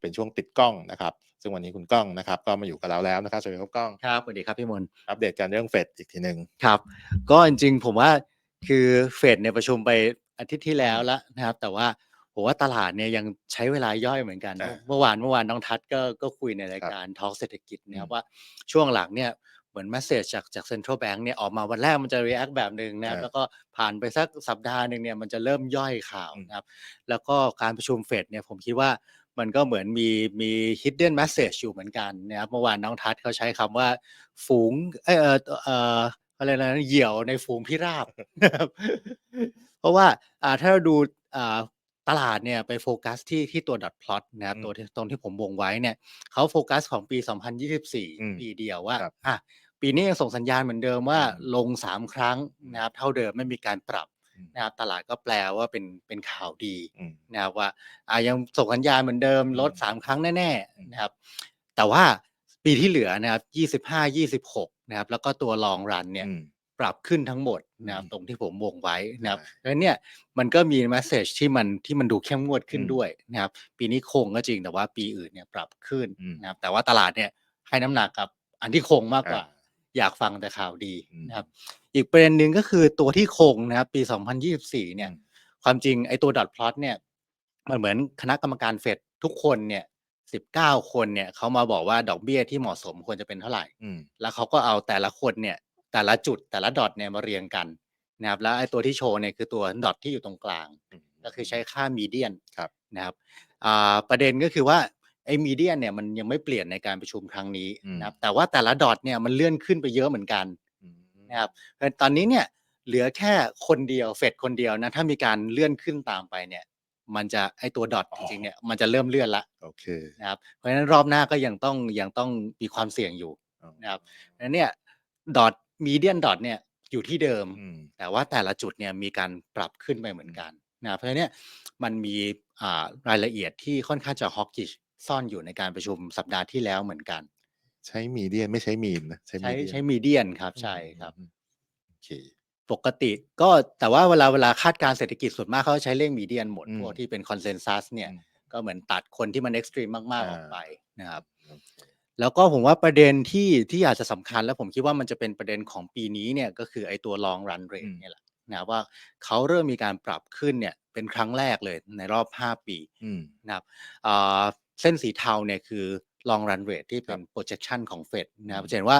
เป็นช่วงติดกล้องนะครับ ซึ่งวันนี้คุณก้องนะครับก็มาอยู่กับเราแล้วนะครับสวัสดีครับก้องครับสวัสดีครับพี่มนต์อัปเดตกันเรื่องเฟดอีกทีหนึ่งครับ ก็จริงๆผมว่าคือเฟดเนี่ยประชุมไปอาทิตย์ที่แล้วแล้วนะครับ แต่ว่าผมว่าตลาดเนี่ยยังใช้เวลาย่อยเหมือนกันอ่าเมื่อวานเมื่อวานน้องทัศน์ก็ก็คุยในรายการทอล์กเศรษฐกิจนะครับว่าช่วงหลังเนี่ยเหมือนแมสเซจจากจากเซ็นทรัลแบงก์เนี่ยออกมาวันแรกมันจะ react แบบหนึ่งนะครับอ่าแล้วก็ผ่านไปสักสัปดาห์หนึ่งเนี่ยมันจะเริ่มย่อยข่าวนะครับแล้วก็การประชุมเฟดเนี่ยผมคิดว่า มันก็เหมือนมีมี hidden message อยู่เหมือนกันนะครับเมื่อวานน้องทัศน์เขาใช้คำว่า ฝูงเอยเออเอออะไรนะเหยี่ยวในฝูงพิราบนะครับเพราะว่าอ่าถ้าเราดูอ่าตลาดเนี่ยไปโฟกัสที่ที่ตัว dot plot นะครับอืมตัวที่ตรงที่ผมวงไว้เนี่ยเขาโฟกัสของปีอืม2024 ปีเดียวว่าครับอะปีนี้ยังส่งสัญญาณเหมือนเดิมว่าอืมลง 3 ครั้งนะครับเท่าเดิมไม่มีการปรับอืม นะครับตลาดก็แปลว่าเป็นเป็นข่าวดีอืมนะครับว่าอ่ายังส่งสัญญาณเหมือนเดิมลดอืมสามครั้งแน่อืมๆนะครับ แต่ว่าปีที่เหลือนะครับยี่สิบห้ายี่สิบหกนะครับแล้วก็ตัวลองรันเนี่ยอืมปรับขึ้นทั้งหมดนะครับอืมตรงที่ผมวงไว้นะครับใช่เพราะฉะนั้นเนี่ยมันก็มีแมสเซจที่มันที่มันดูเข้มงวดขึ้นอืมด้วยนะครับ ปีนี้คงก็จริงแต่ว่าปีอื่นเนี่ยปรับขึ้นอืมนะครับแต่ว่าตลาดเนี่ยให้น้ำหนักกับอันที่คงมากกว่า อ่าอยากฟังแต่ข่าวดีอืมนะครับ อีกประเด็นหนึ่งก็คือตัวที่คงนะครับปี 2024 เนี่ยอืมความจริงไอ้ตัวดอทพลอตเนี่ย มันเหมือนคณะกรรมการเฟดทุกคนเนี่ย 19 คนเนี่ยเขามาบอกว่าดอกเบี้ยที่เหมาะสมควรจะเป็นเท่าไหร่อืมแล้วเขาก็เอาแต่ละคนเนี่ย แต่ละจุดแต่ละดอทเนี่ยมาเรียงกันนะครับแล้วไอ้ตัวที่โชว์เนี่ยคือตัวดอทที่อยู่ตรงกลางอืมก็คือใช้ค่ามีเดียนครับนะครับอ่าประเด็นก็คือว่า ไอ้มีเดียนเนี่ยมันยังไม่เปลี่ยนในการประชุมครั้งนี้อืมนะครับแต่ว่าแต่ละดอทเนี่ยมันเลื่อนขึ้นไปเยอะเหมือนกันอืมนะครับเพราะฉะนั้นตอนนี้เนี่ยเหลือแค่คนเดียวเฟดคนเดียวนะถ้ามีการเลื่อนขึ้นตามไปเนี่ย มันจะไอตัวดอทอ๋จอริงๆเนี่ยมันจะเริ่มเลื่อนละโอเคนะครับเพราะฉะนั้นรอบหน้าก็ยังต้องยังต้องมีความเสี่ยงอยู่อ๋อนะครับเพราะฉะนั้นเนี่ยดอทมีเดียนดอทเนี่ยอยู่ที่เดิมอืมแต่ว่าแต่ละจุดเนี่ยมีการปรับขึ้นไปเหมือนกันนะเพราะฉะนั้นเนี่ยมันมีอ่ารายละเอียดที่ค่อนข้างจะฮอกกิช ซ่อนอยู่ในการประชุมสัปดาห์ที่แล้วเหมือนกัน ใช้มีเดียนไม่ใช้มีนนะใช้ใช้ median ใช้มีเดียนครับใช่ครับอืมโอเค ปกติก็แต่ว่าเวลาเวลาคาดการณ์เศรษฐกิจส่วนมากเขาจะใช้เลขมีเดียนหมดอืม พวกที่เป็นคอนเซนแซสเนี่ยอืมก็เหมือนตัดคนที่มันเอ็กซ์ตรีมมาก ๆ ออกอ่าไปนะครับ โอเคแล้วก็ผมว่าประเด็นที่ที่อาจจะสำคัญแล้วผมคิดว่ามันจะเป็นประเด็นของปีนี้เนี่ยก็คือไอ้ตัว long run อื rate ม เนี่ยแหละนะว่าเขาเริ่มมีการปรับขึ้นเนี่ยเป็นครั้งแรกเลยในรอบ 5 ปีอืมนะครับอ่า เส้นสีเทาเนี่ยคือ long run rate ที่เป็ครันบ projection ของเฟดนะครับอืมจะเห็นว่า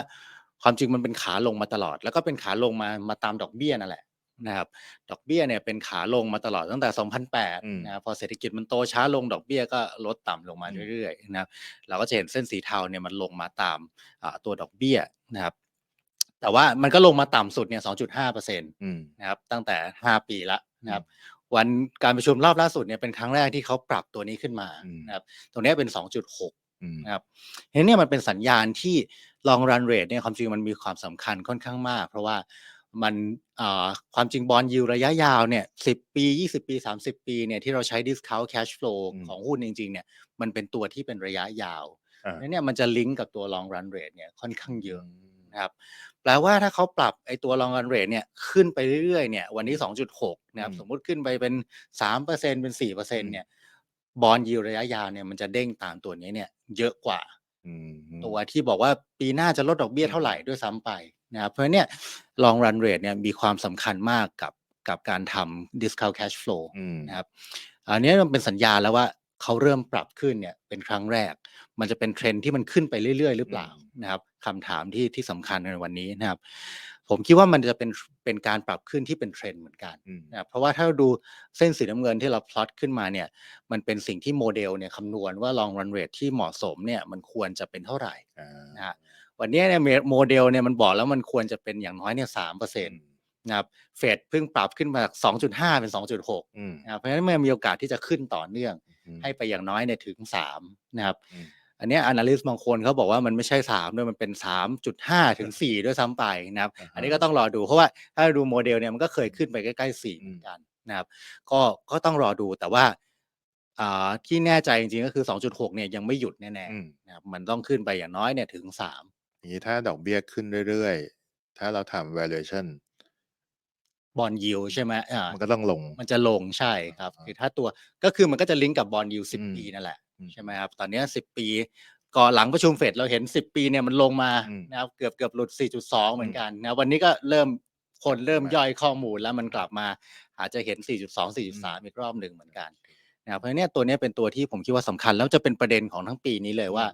ความจริงมันเป็นขาลงมาตลอด แล้วก็เป็นขาลงมามาตามดอกเบี้ยนั่นแหละนะครับดอกเบี้ยเนี่ยเป็นขาลงมาตลอดตั้งแต่อืม2008นะครับพอเศรษฐกิจมันโตช้าลงดอกเบี้ยก็ลดต่ำลงมาอืมเรื่อยๆนะครับเราก็จะเห็นเส้นสีเทาเนี่ยมันลงมาตามอ่าตัวดอกเบี้ยนะครับแต่ว่ามันก็ลงมาต่ำสุดเนี่ย 2.5เปอร์เซ็นต์อืมนะครับตั้งแต่ 5 ปีละนะครับ วันการประชุมรอบล่าสุดเนี่ยเป็นครั้งแรกที่เขาปรับตัวนี้ขึ้นมาอืมนะครับตรงเนี้ยเป็น 2.6อืมนะครับเห็นเนี่ยมันเป็นสัญญาณที่ long run rate เนี่ยความจริงมันมีความสำคัญค่อนข้างมาก เพราะว่ามันอ่าความจริงบอลยูระยะยาวเนี่ย10ปี 20 ปี 30 ปีเนี่ยที่เราใช้ discount cash flow อืมของหุ้นจริงๆเนี่ยมันเป็นตัวที่เป็นระยะยาวอ่าแล้วเนี่ยมันจะลิงก์กับตัว long run rate เนี่ยค่อนข้างเยอะ นะครับแปลว่าถ้าเขาปรับไอ้ตัว long run rate เนี่ยขึ้นไปเรื่อยๆเนี่ยวันนี้ 2.6นะครับอืมสมมุติขึ้นไปเป็น 3%เป็น 4%เนี่ยบอลยิวระยะยาวเนี่ยมันจะเด้งตามตัวนี้เนี่ยเยอะกว่าอืมตัวที่บอกว่าปีหน้าจะลดดอกเบี้ยเท่าไหร่ด้วยซ้ำไปนะครับเพราะฉะนั้นเนี่ย long run rate เนี่ยมีความสำคัญมากกับกับการทำ discount cash flow อืมนะครับอันนี้มันเป็นสัญญาณแล้วว่า เขาเริ่มปรับขึ้นเนี่ยเป็นครั้งแรก มันจะเป็นเทรนด์ที่มันขึ้นไปเรื่อย ๆ หรือเปล่าอืมนะครับคำถามที่ที่สำคัญในวันนี้นะครับ ผมคิดว่ามันจะเป็นเป็นการปรับขึ้นที่เป็นเทรนด์เหมือนกันอืมนะครับเพราะว่าถ้าเราดูเส้นสีน้ำเงินที่เราพลอตขึ้นมาเนี่ยมันเป็นสิ่งที่โมเดลเนี่ยคำนวณว่า long run rate ที่เหมาะสมเนี่ยมันควรจะเป็นเท่าไหร่อ่านะฮะวันนี้เนี่ยโมเดลเนี่ยมันบอกแล้วมันควรจะเป็นอย่างน้อยเนี่ยสามเปอร์เซ็นต์นะครับเฟดเพิ่งปรับขึ้นมาจาก2.5 เป็น 2.6อืมนะครับเพราะฉะนั้นมันมีโอกาสที่จะขึ้นต่อเนื่องอืม ให้ไปอย่างน้อยเนี่ยถึง3นะครับอืมอันเนี้ย analyst บางคนเขาบอกว่ามันไม่ใช่3ด้วยมันเป็น3.5ถึง4ด้วยซ้ำไปนะครับอ่าฮะอันนี้ก็ต้องรอดูเพราะว่าถ้าดูโมเดลเนี่ยมันก็เคยขึ้นไปใกล้ๆ4เหมือนกันนะครับ ก็ก็ต้องรอดูแต่ว่าอ่าที่แน่ใจจริงๆก็คือ 2.6 เนี่ยยังไม่หยุดแน่อืมๆนะครับมันต้องขึ้นไปอย่างน้อยเนี่ยถึง3อย่างนี้ถ้าดอกเบี้ยขึ้นเรื่อยๆ ถ้าเราทำ valuation บอลยิวใช่ไหมอ่ามันก็ต้องลง มันจะลงใช่ครับอ่าคือถ้าตัวก็คือมันก็จะลิงก์กับบอลยูสิบอืมปีนั่นแหละอืมใช่ไหมครับตอนเนี้สิบปีก่อนหลังประชุมเฟดเราเห็นสิบปีเนี่ยมันลงมาอืมนะครับเกือบเกือบหลุด 4.2 เหมือนกันนะวันนี้ก็เริ่มคนเริ่มมาย่อยข้อมูลแล้วมันกลับมา อาจจะเห็น 4.2อืม4.3 อีกรอบหนึ่งเหมือนกันนะครับเพราะฉะนั้นเนี่ยตัวเนี้ยเป็นตัวที่ผมคิดว่าสำคัญ แล้วจะเป็นประเด็นของทั้งปีนี้เลยว่า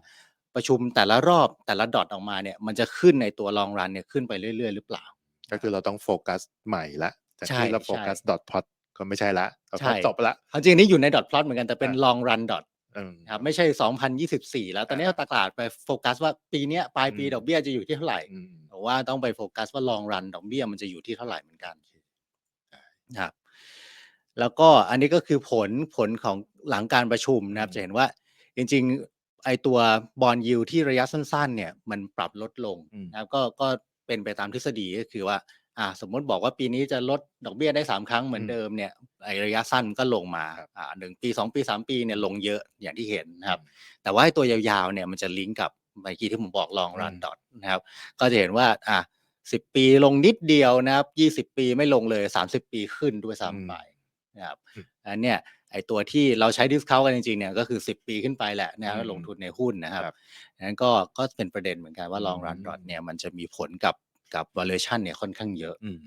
ประชุมแต่ละรอบแต่ละดอทออกมาเนี่ยมันจะขึ้นในตัวลองรันเนี่ยขึ้นไปเรื่อย ๆ หรือเปล่า ก็คือเราต้องโฟกัสใหม่ละจากใช่ที่เราโฟกัสใช่ดอทพอตก็ไม่ใช่ละดอทใช่พอตจบไปละความจริงนี่อยู่ในดอทพลอตเหมือนกันแต่เป็นอะลองรันดอทอืมครับไม่ใช่ 2024 แล้วตอนนี้เราตลาดไปโฟกัสว่าปีเนี้ยปลายปีอืมดอกเบี้ยจะอยู่ที่เท่าไหร่อืมผมว่าต้องไปโฟกัสว่าลองรันดอกเบี้ยมันจะอยู่ที่เท่าไหร่เหมือนกันนะครับแล้วก็อันนี้ก็คือผลผลของหลังการประชุมนะครับอืมจะเห็นว่าจริง ๆ ไอตัวบอลยูที่ระยะสั้น ๆ เนี่ย มันปรับลดลงอืมนะครับก็ก็ เป็นไปตามทฤษฎีก็คือว่าอ่าสมมติบอกว่าปีนี้จะลดดอกเบี้ยได้สามครั้งเหมือนอืมเดิมเนี่ยไอระยะสั้นก็ลงมาครับอ่าหนึ่งปีสองปีสามปีเนี่ยลงเยอะอย่างที่เห็นนะครับ แต่ว่าไอ้ตัวยาวๆเนี่ยมันจะลิงก์กับเมื่อกี้ที่ผมบอกลองรันอืมดอทนะครับ ก็จะเห็นว่าอะสิบปีลงนิดเดียวนะครับยี่สิบปีไม่ลงเลยสามสิบปีขึ้นด้วยซ้ำไปนะครับอืมอันเนี้ย ไอตัวที่เราใช้ดิสคาวกันจริงๆเนี่ยก็คือสิบปีขึ้นไปแหละนะครับอืมลงทุนในหุ้นนะครับครับนั้นก็ก็เป็นประเด็นเหมือนกันว่าลองรันอืมดอทเนี่ยมันจะมีผลกับกับ valuation เนี่ยค่อนข้างเยอะอืม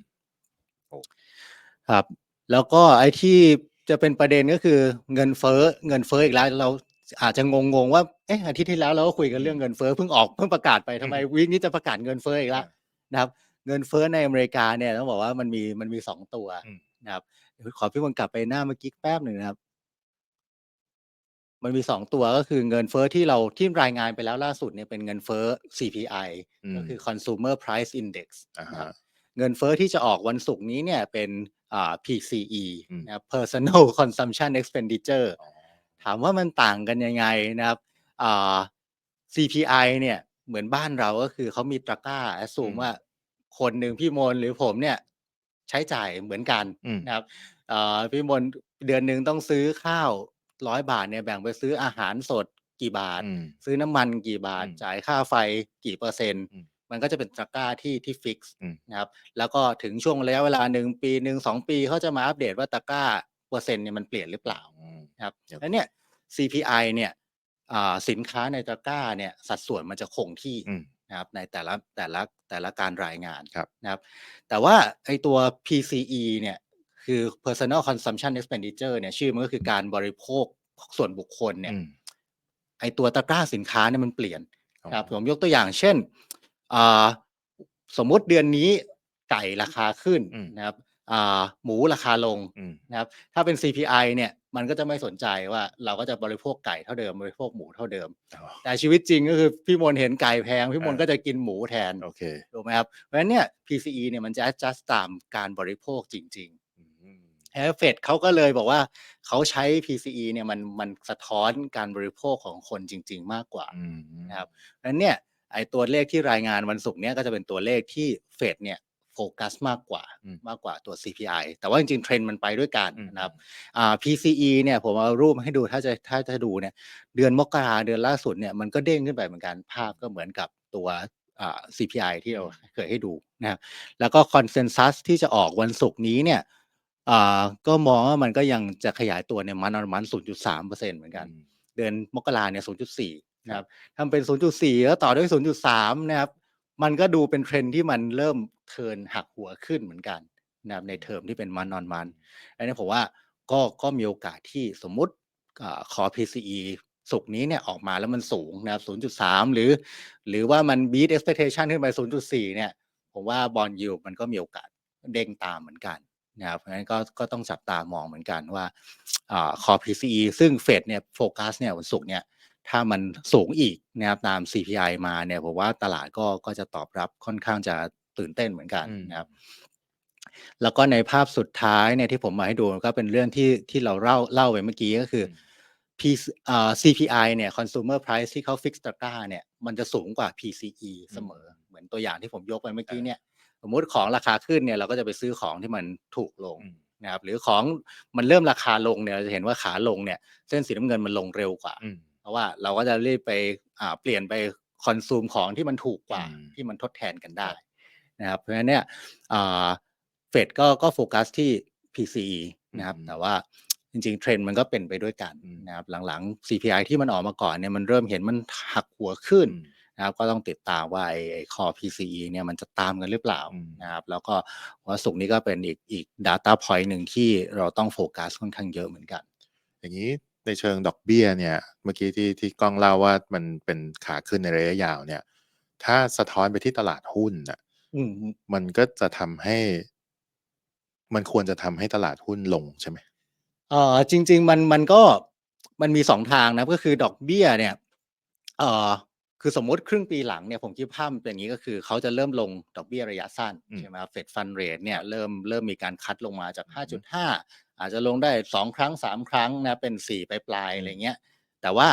ครับ แล้วก็ไอ้ที่จะเป็นประเด็นก็คือเงินเฟ้อเงินเฟ้ออีกแล้วเราอาจจะงงๆว่าเอ๊ะอาทิตย์ที่แล้วเราก็คุยกันเรื่องเงินเฟ้อเพิ่งออกเพิ่งประกาศไปทำไมวีคนี้จะประกาศเงินเฟ้ออีกแล้วนะครับ เงินเฟ้อในอเมริกาเนี่ยต้องบอกว่ามันมีมันมีสองตัวอืมนะครับเดี๋ยว ขอพี่มนต์กลับไปหน้าเมื่อกี้แป๊บหนึ่งนะครับ มันมีสองตัวก็คือเงินเฟ้อที่เราที่รายงานไปแล้วล่าสุดเนี่ยเป็นเงินเฟ้อ CPI อืมก็คือ Consumer Price Index อ่านะคฮะรับเงินเฟ้อที่จะออกวันศุกร์นี้เนี่ยเป็นอ่า PCE อืมนะครับ Personal Consumption Expenditure อ๋อถามว่ามันต่างกันยังไงนะครับอ่า CPI เนี่ยเหมือนบ้านเราก็คือเขามีตะกร้าแอสซูมอืมว่าคนหนึ่งพี่มนต์หรือผมเนี่ย ใช้จ่ายเหมือนกันอืม นะครับอ่าพี่มนต์เดือนหนึ่งต้องซื้อข้าวร้อยบาทเนี่ยแบ่งไปซื้ออาหารสดกี่บาท อืม ซื้อน้ำมันกี่บาทอืมจ่ายค่าไฟกี่เปอร์เซ็นต์ อืมมันก็จะเป็นตะกร้าที่ที่ฟิกซ์อืม นะครับแล้วก็ถึงช่วงระยะเวลาหนึ่งปีหนึ่งสองปีเขาจะมาอัปเดตว่าตะกร้าเปอร์เซ็นต์เนี่ยมันเปลี่ยนหรือเปล่า อืม นะครับครับ แล้วเนี่ย CPI เนี่ยอ่าสินค้าในตะกร้าเนี่ยสัดส่วนมันจะคงที่อืม นะครับในแต่ละแต่ละแต่ละการรายงานครับนะครับ แต่ว่าไอตัว PCE เนี่ยคือ personal consumption expenditure เนี่ยชื่อมันก็คือการบริโภคส่วนบุคคลเนี่ยอืมไอตัวตะกร้าสินค้าเนี่ยมันเปลี่ยนอ๋อครับผมยกตัวอย่างเช่นอ่าสมมุติเดือนนี้ไก่ราคาขึ้นอืมนะครับอ่าหมูราคาลงอืมนะครับ ถ้าเป็น CPI เนี่ย มันก็จะไม่สนใจว่าเราก็จะบริโภคไก่เท่าเดิมบริโภคหมูเท่าเดิมอ๋อแต่ชีวิตจริงก็คือพี่มนต์เห็นไก่แพง พี่มนต์เออก็จะกินหมูแทนโอเคถูกไหมครับเพราะฉะนั้นเนี่ย PCE เนี่ยมันจะ adjust ตามการบริโภคจริงอืมๆแอฟเฟดเขาก็เลยบอกว่าเขาใช้ PCE เนี่ยมันมันสะท้อนการบริโภคของคนจริง ๆ มากกว่าอืมนะครับเพราะฉะนั้นเนี่ยไอตัวเลขที่รายงานวันศุกร์เนี่ยก็จะเป็นตัวเลขที่เฟดเนี่ย โฟกัสมากกว่าอืมมากกว่าตัว CPI แต่ว่าจริงๆเทรนด์มันไปด้วยกันอืมนะครับอ่า PCE เนี่ยผมเอารูปมาให้ดูถ้าจะถ้าจะดูเนี่ยเดือนมกราเดือนล่าสุดเนี่ยมันก็เด้งขึ้นไปเหมือนกันภาพก็เหมือนกับตัวอ่า CPI ที่เราเคยให้ดูนะครับแล้วก็คอนเซนแซสที่จะออกวันศุกร์นี้เนี่ยอ่าก็มองว่ามันก็ยังจะขยายตัวเนี่ยมันประมาณ0.3%เหมือนกัน เดือนมกราเนี่ย 0.4 นะครับทำเป็น 0.4 แล้วต่อด้วย 0.3 นะครับ มันก็ดูเป็นเทรนด์ที่มันเริ่มเทิร์นหักหัวขึ้นเหมือนกันนะครับในเทอมที่เป็นมันนอนมันอันนี้ผมว่าก็ก็มีโอกาสที่สมมุติอาคอ PCE สุกร์นี้เนี่ยออกมาแล้วมันสูงนะครับ 0.3 หรือ หรือว่ามัน beat expectation ขึ้นไป 0.4 เนี่ย ผมว่าบอลยูมันก็มีโอกาสเด้งตามเหมือนกันนะครับเพราะฉะนั้นก็ก็ต้องจับตามองเหมือนกันว่าอ่าคอ PCE ซึ่งเฟดเนี่ยโฟกัสเนี่ยวันศุกร์เนี่ย ถ้ามันสูงอีกนะครับตาม CPI มาเนี่ยผมว่าตลาดก็ก็จะตอบรับค่อนข้างจะตื่นเต้นเหมือนกันอืมนะครับแล้วก็ในภาพสุดท้ายเนี่ยที่ผมมาให้ดูก็เป็นเรื่องที่ที่เราเล่าเล่าไปเมื่อกี้ก็คือ P อ่า CPI เนี่ย consumer price ที่เขา fix ตะกร้าเนี่ยมันจะสูงกว่า PCE เสมอ เหมือนตัวอย่างที่ผมยกไปเมื่อกี้เนี่ยสมมุติของราคาขึ้นเนี่ยเราก็จะไปซื้อของที่มันถูกลงอืมนะครับหรือของมันเริ่มราคาลงเนี่ยเราจะเห็นว่าขาลงเนี่ย เส้นสีน้ำเงินมันลงเร็วกว่าอืมเพ ราะว่าเราก็จะรีบไปอ่าเปลี่ยนไปคอนซูมของที่มันถูกกว่าอืมที่มันทดแทนกันได้นะครับเพราะฉะนั้นเนี่ยเฟดก็ก็โฟกัสที่ PCE นะครับอืมแต่ว่าจริงๆ เทรนด์มันก็เป็นไปด้วยกันอืมนะครับหลังๆ CPI ที่มันออกมาก่อนเนี่ยมันเริ่มเห็นมันหักหัวขึ้นอืมนะครับก็ต้องติดตามว่าไอ้ไอ้ core PCE เนี่ยมันจะตามกันหรือเปล่าอืมนะครับแล้วก็วันศุกร์นี้ก็เป็นอีกอีก data point หนึ่งที่เราต้องโฟกัสค่อนข้างเยอะเหมือนกัน อย่างนี้ ในเชิงดอกเบี้ยเนี่ย เมื่อกี้ที่ที่กล้องเล่าว่ามันเป็นขาขึ้นในระยะยาวเนี่ย ถ้าสะท้อนไปที่ตลาดหุ้นน่ะอืมมันก็จะทำให้ มันควรจะทำให้ตลาดหุ้นลงใช่ไหมเอ่อจริง ๆ มันมันก็มันมีสองทางนะก็คือดอกเบี้ยเนี่ย เอ่อคือสมมติครึ่งปีหลังเนี่ยผมคิดภาพมันเป็นอย่างนี้ก็คือเขาจะเริ่มลงดอกเบี้ยระยะสั้นอืมใช่ไหมเฟดฟันเรทเนี่ยเริ่มเริ่มมีการคัดลงมาจาก 5.5 อาจจะลงได้สองครั้งสามครั้งนะเป็นสี่ไปปลายๆอะไรเงี้ยแต่ว่า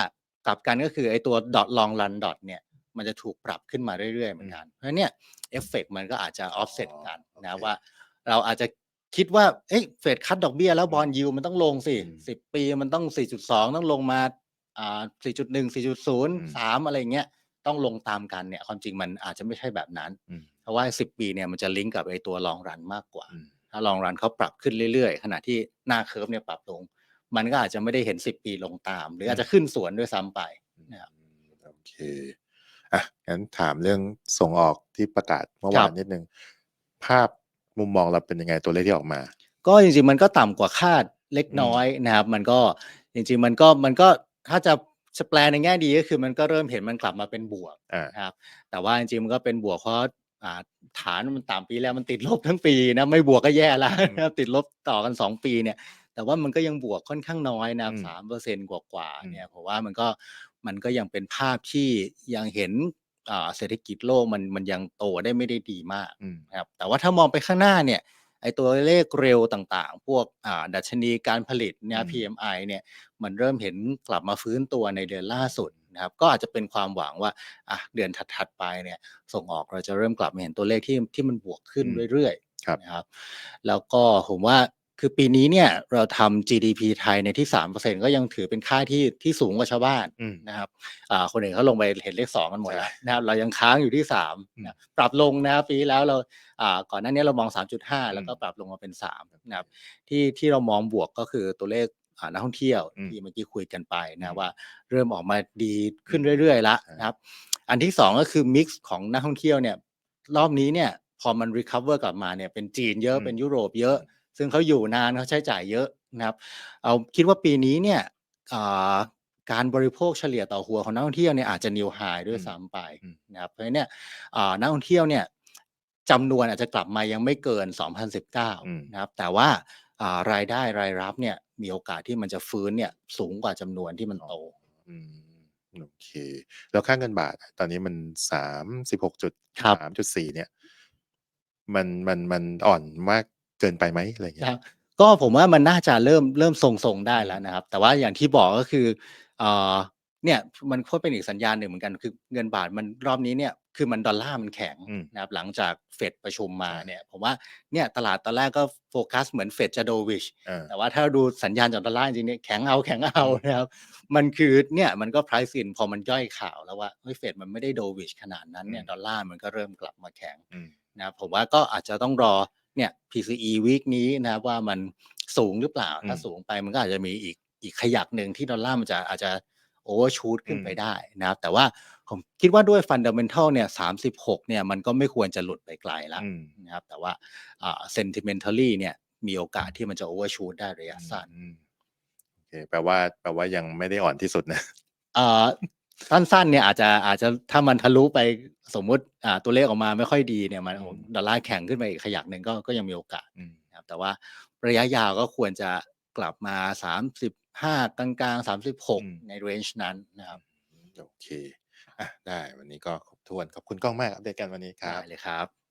กลับกันก็คือไอ้ตัวดอทลองรันดอทเนี่ยมันจะถูกปรับขึ้นมาเรื่อยๆเหมือนกัน เพราะฉะนั้นเนี่ยเอฟเฟกมันก็อาจจะออฟเซตกันนะว่า เราอาจจะคิดว่าเอ้ยเฟดคัดดอกเบี้ยแล้วบอลยูมันต้องลงสิอืมสิบปีมันต้อง 4.2 ต้องลงมาอ่า4.1 4.0 3 อะไรเงี้ยต้องลงตามกันเนี่ยความจริงมันอาจจะไม่ใช่แบบนั้นอืมเพราะว่า 10 ปีเนี่ยมันจะลิงก์กับไอ้ตัวลองรันมากกว่าอืม ถ้าลองรันเขาปรับขึ้นเรื่อยๆ ขณะที่หน้าเคอร์ฟเนี่ยปรับลง มันก็อาจจะไม่ได้เห็น 10 ปีลงตาม หรืออาจจะขึ้นสวนด้วยซ้ำไปนะครับอืมโอเคอะงั้นถามเรื่องส่งออกที่ประกาศเมื่อครัวานบนิดนึง ภาพมุมมองเราเป็นยังไงตัวเลขที่ออกมา ก็จริงๆมันก็ต่ำกว่าคาดเล็กอืมน้อยนะครับ มันก็จริงๆมันก็มันก็ถ้าจะจะแปลในแง่ดีก็คือมันก็เริ่มเห็นมันกลับมาเป็นบวกอ่านะครับแต่ว่าจริงๆมันก็เป็นบวกเพราะอ่า ฐานมันต่ำปีแล้วมันติดลบทั้งปีนะไม่บวกก็แย่แล้วอืมนะครับติดลบต่อกันสองปีเนี่ย แต่ว่ามันก็ยังบวกค่อนข้างน้อยนะครับอืมสามเปอร์เซ็นกว่าอืมๆเนี่ยผมว่ามันก็มันก็ยังเป็นภาพที่ยังเห็นอ่าเศรษฐกิจโลกมันมันยังโตได้ไม่ได้ดีมากอืมนะครับแต่ว่าถ้ามองไปข้างหน้าเนี่ยไอตัวเลขเร็วต่างๆ พวกอ่าดัชนีการผลิตเนี่ยอืม PMI เนี่ย มันเริ่มเห็นกลับมาฟื้นตัวในเดือนล่าสุด นะครับก็อาจจะเป็นความหวังว่าอะเดือนถัดๆไปเนี่ยส่งออกเราจะเริ่มกลับมาเห็นตัวเลขที่ที่มันบวกขึ้นอืมเรื่อยครับๆนะครับแล้วก็ผมว่าคือปีนี้เนี่ยเราทำ GDP ไทยในที่3%ก็ยังถือเป็นค่าที่ที่สูงกว่าชาวบ้านอืมนะครับอ่าคนอื่นเขาลงไปเห็นเลขสองกันหมดใช่แล้วนะครับเรายังค้างอยู่ที่สามอืมนะปรับลงนะครับปีที่แล้วเราอ่าก่อนหน้านี้เรามอง3.5แล้วก็อืมปรับลงมาเป็น3นะครับที่ที่เรามองบวกก็คือตัวเลขอ่า นักท่องเที่ยวอืมที่เมื่อกี้คุยกันไปอืนะมว่าเริ่มออกมาดีขึ้นเรื่อยๆแล้วใช่นะครับ อันที่สองก็คือมิกซ์ของนักท่องเที่ยวเนี่ยรอบนี้เนี่ยพอมัน recover กลับมาเนี่ยเป็นจีนเยอะอืมเป็นยุโรปเยอะ ซึ่งเขาอยู่นานเขาใช้จ่ายเยอะนะครับ เอาคิดว่าปีนี้เนี่ยอ่าการบริโภคเฉลี่ยต่อหัวของนักท่องเที่ยวเนี่ยอาจจะนิวไฮด้วยอืมซ้ำไปอืมนะครับเพราะฉะนั้นเนี่ยอ่านักท่องเที่ยวเนี่ยจำนวนอาจจะกลับมายังไม่เกินอืม2019 นะครับ แต่ว่าอ่า รายได้รายรับเนี่ยมีโอกาสที่มันจะฟื้นเนี่ยสูงกว่าจำนวนที่มันโตอืมโอเค แล้วค่าเงินบาท ตอนนี้มันสามสิบหกจุดครับสามจุดสี่เนี่ย มันมันมันอ่อนมากเกินไปไหมอะไรอย่างเงี้ครัยบก็ผมว่ามันน่าจะเริ่มเริ่มทรงๆได้แล้วนะครับ แต่ว่าอย่างที่บอกก็คือเอ่อเนี่ยมันก็เป็นอีกสัญญาณหนึ่งเหมือนกันคือเงินบาทมันรอบนี้เนี่ย คือมันดอลลาร์มันแข็งอืมนะครับหลังจากเฟดประชุมมาใช่เนี่ยผมว่าเนี่ยตลาดตอนแรกก็โฟกัสเหมือนเฟดจะโดวิชเออแต่ว่าถ้าดูสัญญาณจากดอลลาร์จริงๆเนี่ยแข็งเอาแข็งเอาอืมนะครับมันคือเนี่ยมันก็ price in พอมันย่อยข่าวแล้วว่าเฮ้ยเฟดมันไม่ได้โดวิชขนาดนั้นเนี่ยดอลลาร์มันก็เริ่มกลับมาแข็งอืมนะครับผมว่าก็อาจจะต้องรอเนี่ย PCE week นี้นะครับว่ามันสูงหรือเปล่าอืมถ้าสูงไปมันก็อาจจะมีอีกอีกขยักหนึ่งที่ดอลลาร์มันจะอาจจะ overshoot ขึ้นไปอืมได้นะครับ แต่ว่าผมคิดว่าด้วย fundamental เนี่ย36เนี่ยมันก็ไม่ควรจะหลุดไปไกลแล้วอืมนะครับ แต่ว่าอ่า sentimentally เนี่ยมีโอกาสที่มันจะ overshoot ได้ระยะสั้นอืมโอเคแปลว่าแปลว่ายังไม่ได้อ่อนที่สุดนะเอ่อสั้นๆเนี่ยอาจจะอาจจะถ้ามันทะลุไปสมมุติอ่าตัวเลขออกมาไม่ค่อยดีเนี่ยมันอืมดอลลาร์แข็งขึ้นไปอีกขยักหนึ่งก็ก็ยังมีโอกาสอืมนะครับแต่ว่าระยะยาวก็ควรจะ กลับมา 35 กลางๆอืม36 ในเรนจ์นั้นนะครับ โอเคอะได้วันนี้ก็ครบถ้วน ขอบคุณกล้องมากอัปเดตกันวันนี้ครัได้บเลยครับ